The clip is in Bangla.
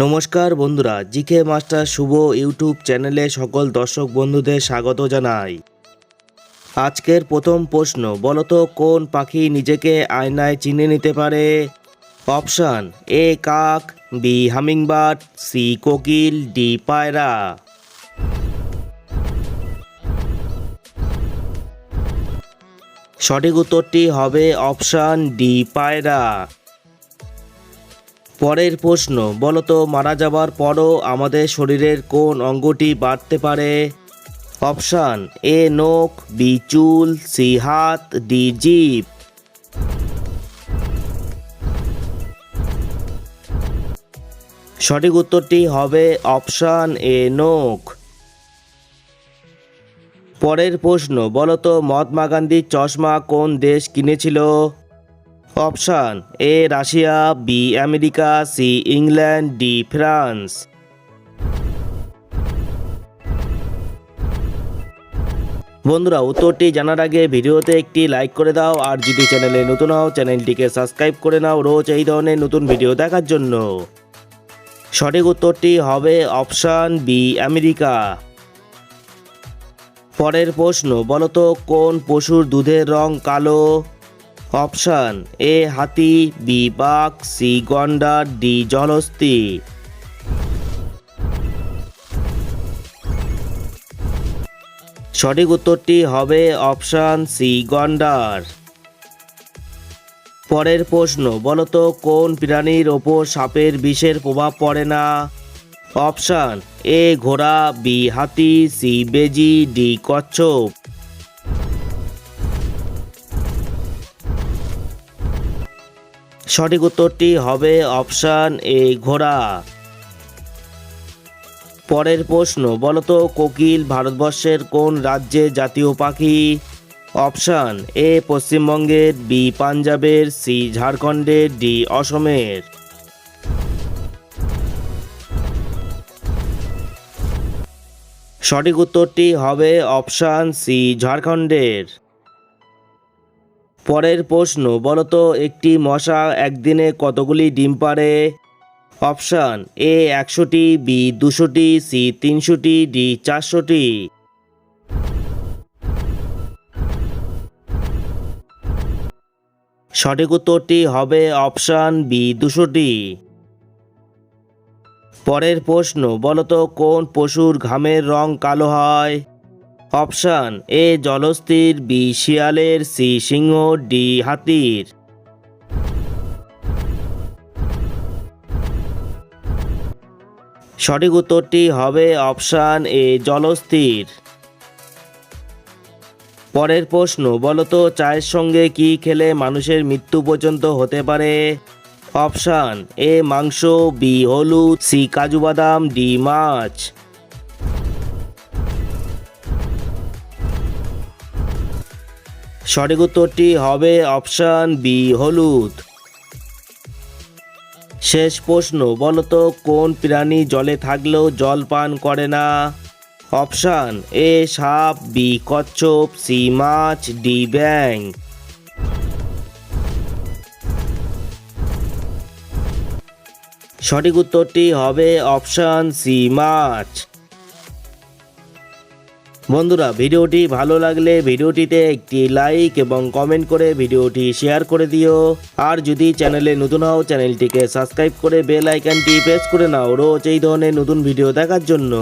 নমস্কার বন্ধুরা, জিকে মাস্টার শুভ ইউটিউব চ্যানেলে সকল দর্শক বন্ধুদের স্বাগত জানাই। আজকের প্রথম প্রশ্ন, বলতো কোন পাখি নিজেকে আয়নায় চিনে নিতে পারে? অপশান, এ কাক, বি হামিংবার্ড, সি কোকিল, ডি পায়রা। সঠিক উত্তরটি হবে অপশান ডি পায়রা। পরের প্রশ্ন, বলতো, মারা যাবার পরও আমাদের শরীরের কোন অঙ্গটি বাড়তে পারে? অপশান, এ নখ, বি চুল, সি হাত, ডি জিভ সঠিক উত্তরটি হবে অপশান, এ নখ। পরের প্রশ্ন, বলতো, মহাত্মা গান্ধীর চশমা কোন দেশ কিনেছিল? Option A, Russia, B, America, C, England, D, France. বন্ধুরা, উত্তরটি জানার আগে ভিডিওতে একটি লাইক করে দাও, আর যদি চ্যানেলে নতুন হও, চ্যানেলটিকে সাবস্ক্রাইব করে নাও। রোজ এই ধরনের নতুন ভিডিও দেখার জন্য। সঠিক উত্তরটি হবে অপশান বি, আমেরিকা। পরের প্রশ্ন, বলতো কোন পশুর দুধের রং কালো? অপশান এ, হাতি, বি, বাঘ, সি, গন্ডার, ডি, জলহস্তি। সঠিক উত্তরটি হবে অপশান সি, গন্ডার। পরের প্রশ্ন, বলতো কোন প্রাণীর ওপর সাপের বিষের প্রভাব পড়ে না? অপশান এ, ঘোড়া, বি, হাতি, সি, বেজি, ডি, কচ্ছপ। সঠিক উত্তরটি হবে অপশান এ, ঘোড়া। পরের প্রশ্ন, বলতো কোকিল ভারতবর্ষের কোন রাজ্যে জাতীয় পাখি? অপশান এ পশ্চিমবঙ্গের বি, পাঞ্জাবের, সি ঝাড়খণ্ডের ডি, অসমের। সঠিক উত্তরটি হবে অপশান সি, ঝাড়খণ্ডের। পরের প্রশ্ন, বলতো একটি মশা একদিনে কতগুলি ডিম পারে অপশান, এ একশোটি, বি দুশোটি, সি তিনশোটি, ডি চারশোটি। সঠিক উত্তরটি হবে অপশান, বি দুশোটি। পরের প্রশ্ন, বলতো কোন পশুর ঘামের রং কালো হয়? অপশান এ, জলস্থির, বি, শিয়ালের, সি, সিংহ, ডি, হাতির। সঠিক উত্তরটি হবে অপশান এ, জলস্থির। পরের প্রশ্ন, বলতো চায়ের সঙ্গে কি খেলে মানুষের মৃত্যু পর্যন্ত হতে পারে? অপশান এ, মাংস, বি, হলুদ, সি, কাজু বাদাম, ডি, মাছ। সঠিক উত্তরটি হবে অপশান বি, হলুদ। শেষ প্রশ্ন, বলতো কোন প্রাণী জলে থাকলেও জল পান করে না? অপশান এ, সাপ, বি, কচ্ছপ, সি, মাছ, ডি ব্যাং সঠিক উত্তরটি হবে অপশান সি, মাছ। বন্ধুরা, ভিডিওটি ভালো লাগলে ভিডিওটিতে একটি লাইক এবং কমেন্ট করে ভিডিওটি শেয়ার করে দিও। আর যদি চ্যানেলে নতুন হও চ্যানেলটিকে সাবস্ক্রাইব করে বেল আইকনটি প্রেস করে নাও। রোজ এই ধরনের নতুন ভিডিও দেখার জন্য।